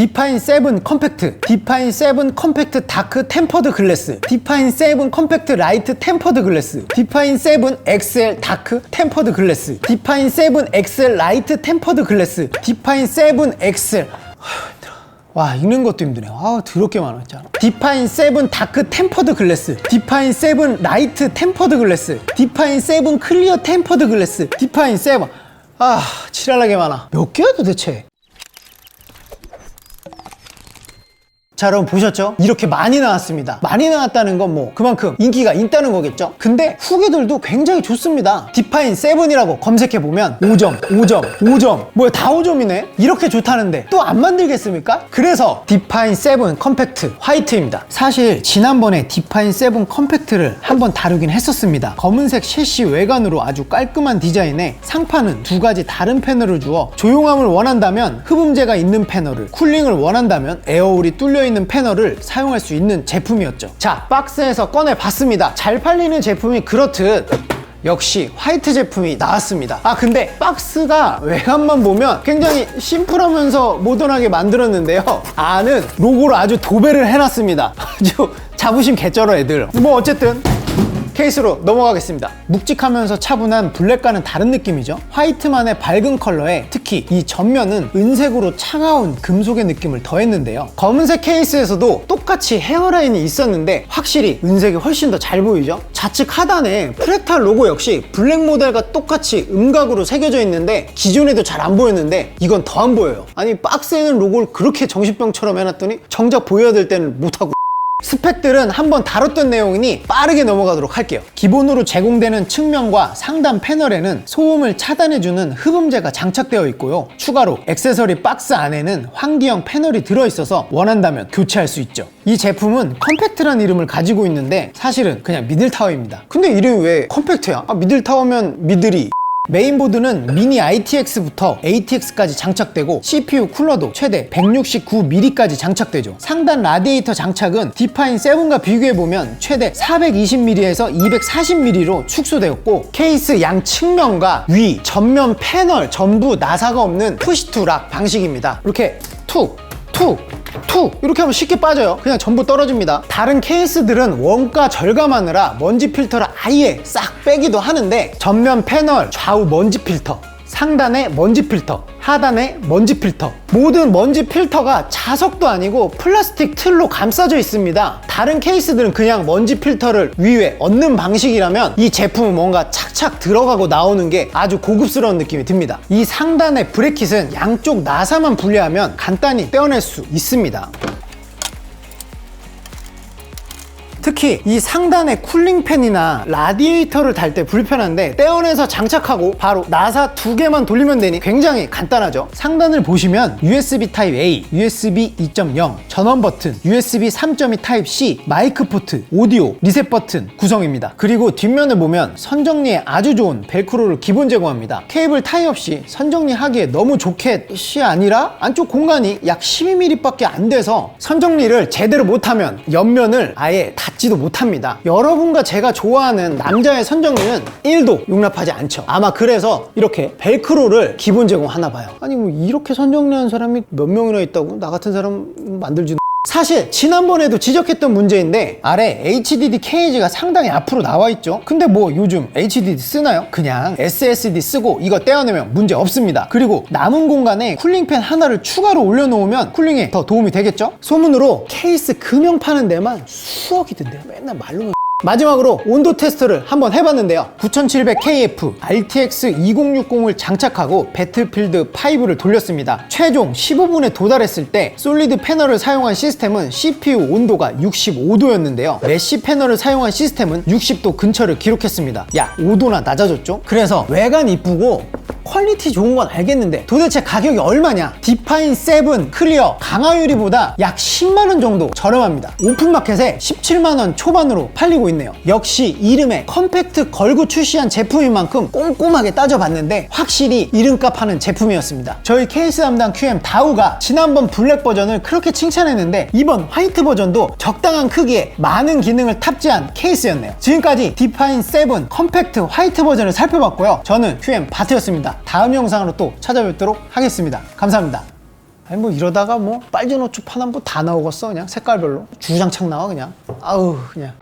디파인 7 컴팩트, 디파인 7 컴팩트 다크 템퍼드 글래스, 디파인 7 컴팩트 라이트 템퍼드 글래스, 디파인 7 XL 다크 템퍼드 글래스, 디파인 7 XL 라이트 템퍼드 글래스, 디파인 7 XL 와 읽는 것도 힘드네요 아 더럽게 진짜 디파인 7 다크 템퍼드 글래스 디파인 7 라이트 템퍼드 글래스 디파인 7 클리어 템퍼드 글래스 디파인 7 아, 지랄나게 많아. 몇 개야 도대체? 자 여러분 보셨죠? 이렇게 많이 나왔습니다 많이 나왔다는 건 뭐 그만큼 인기가 있다는 거겠죠? 근데 후기들도 굉장히 좋습니다 디파인 7이라고 검색해보면 5점 5점 5점 뭐야 다 5점이네 이렇게 좋다는데 또 안 만들겠습니까? 그래서 디파인 7 컴팩트 화이트입니다 사실 지난번에 디파인 7 컴팩트를 한번 다루긴 했었습니다 검은색 셰시 외관으로 아주 깔끔한 디자인에 상판은 두 가지 다른 패널을 주어 조용함을 원한다면 흡음재가 있는 패널을 쿨링을 원한다면 에어홀이 뚫려 있는 패널을 사용할 수 있는 제품이었죠. 자, 박스에서 꺼내 봤습니다. 잘 팔리는 제품이 그렇듯 역시 화이트 제품이 나왔습니다. 아, 근데 박스가 외관만 보면 굉장히 심플하면서 모던하게 만들었는데요. 안은 로고로 아주 도배를 해놨습니다. 아주 자부심 개쩔어 애들. 뭐 어쨌든 케이스로 넘어가겠습니다. 묵직하면서 차분한 블랙과는 다른 느낌이죠. 화이트만의 밝은 컬러에 특히 이 전면은 은색으로 차가운 금속의 느낌을 더했는데요. 검은색 케이스에서도 똑같이 헤어라인이 있었는데 확실히 은색이 훨씬 더 잘 보이죠. 좌측 하단에 프레탈 로고 역시 블랙 모델과 똑같이 음각으로 새겨져 있는데 기존에도 잘 안 보였는데 이건 더 안 보여요. 아니 박스에는 로고를 그렇게 정신병처럼 해놨더니 정작 보여야 될 때는 못하고 스펙들은 한번 다뤘던 내용이니 빠르게 넘어가도록 할게요. 기본으로 제공되는 측면과 상단 패널에는 소음을 차단해주는 흡음재가 장착되어 있고요. 추가로 액세서리 박스 안에는 환기형 패널이 들어있어서 원한다면 교체할 수 있죠. 이 제품은 컴팩트란 이름을 가지고 있는데 사실은 그냥 미들타워입니다. 근데 이름이 왜 컴팩트야? 아, 미들타워면 미들이 메인보드는 미니 ITX부터 ATX까지 장착되고 CPU 쿨러도 최대 169mm까지 장착되죠. 상단 라디에이터 장착은 디파인 7과 비교해보면 최대 420mm에서 240mm로 축소되었고 케이스 양 측면과 위, 전면 패널 전부 나사가 없는 푸시투락 방식입니다. 이렇게 툭, 툭, 툭 이렇게 하면 쉽게 빠져요. 그냥 전부 떨어집니다. 다른 케이스들은 원가 절감하느라 먼지 필터를 아예 싹 빼기도 하는데 전면 패널 좌우 먼지 필터 상단에 먼지 필터, 하단에 먼지 필터. 모든 먼지 필터가 자석도 아니고 플라스틱 틀로 감싸져 있습니다. 다른 케이스들은 그냥 먼지 필터를 위에 얹는 방식이라면 이 제품은 뭔가 착착 들어가고 나오는 게 아주 고급스러운 느낌이 듭니다. 이 상단의 브레킷은 양쪽 나사만 분리하면 간단히 떼어낼 수 있습니다. 특히 이 상단의 쿨링팬이나 라디에이터를 달 때 불편한데 떼어내서 장착하고 바로 나사 두 개만 돌리면 되니 굉장히 간단하죠. 상단을 보시면 USB 타입 A, USB 2.0, 전원 버튼, USB 3.2 타입 C, 마이크 포트, 오디오, 리셋 버튼 구성입니다. 그리고 뒷면을 보면 선정리에 아주 좋은 벨크로를 기본 제공합니다. 케이블 타이 없이 선정리하기에 너무 좋게이 아니라 안쪽 공간이 약 12mm 밖에 안 돼서 선정리를 제대로 못하면 옆면을 아예 닫지도 못합니다. 여러분과 제가 좋아하는 남자의 선정리는 1도 용납하지 않죠. 아마 그래서 이렇게 벨크로를 기본 제공하나 봐요. 아니 뭐 이렇게 선정리한 사람이 몇 명이나 있다고? 나 같은 사람 만들지 사실 지난번에도 지적했던 문제인데 아래 HDD 케이지가 상당히 앞으로 나와 있죠 근데 뭐 요즘 HDD 쓰나요? 그냥 SSD 쓰고 이거 떼어내면 문제 없습니다 그리고 남은 공간에 쿨링팬 하나를 추가로 올려놓으면 쿨링에 더 도움이 되겠죠? 소문으로 케이스 금형 파는 데만 수억이 든대요 맨날 말로만 마지막으로 온도 테스트를 한번 해봤는데요. 9700KF RTX 2060을 장착하고 배틀필드 5를 돌렸습니다. 최종 15분에 도달했을 때 솔리드 패널을 사용한 시스템은 CPU 온도가 65도였는데요. 메쉬 패널을 사용한 시스템은 60도 근처를 기록했습니다. 야 5도나 낮아졌죠? 그래서 외관 이쁘고 퀄리티 좋은 건 알겠는데 도대체 가격이 얼마냐? 디파인 7 클리어 강화유리보다 약 10만원 정도 저렴합니다. 오픈마켓에 17만원 초반으로 팔리고 있네요. 역시 이름에 컴팩트 걸고 출시한 제품인 만큼 꼼꼼하게 따져봤는데 확실히 이름값 하는 제품이었습니다. 저희 케이스 담당 QM 다우가 지난번 블랙 버전을 그렇게 칭찬했는데 이번 화이트 버전도 적당한 크기에 많은 기능을 탑재한 케이스였네요. 지금까지 디파인 7 컴팩트 화이트 버전을 살펴봤고요. 저는 QM 바트였습니다 다음 영상으로 또 찾아뵙도록 하겠습니다. 감사합니다. 아니 뭐 이러다가 뭐옷 파나 뭐다 나오겠어 그냥? 색깔별로? 주장창 나와 그냥? 아우 그냥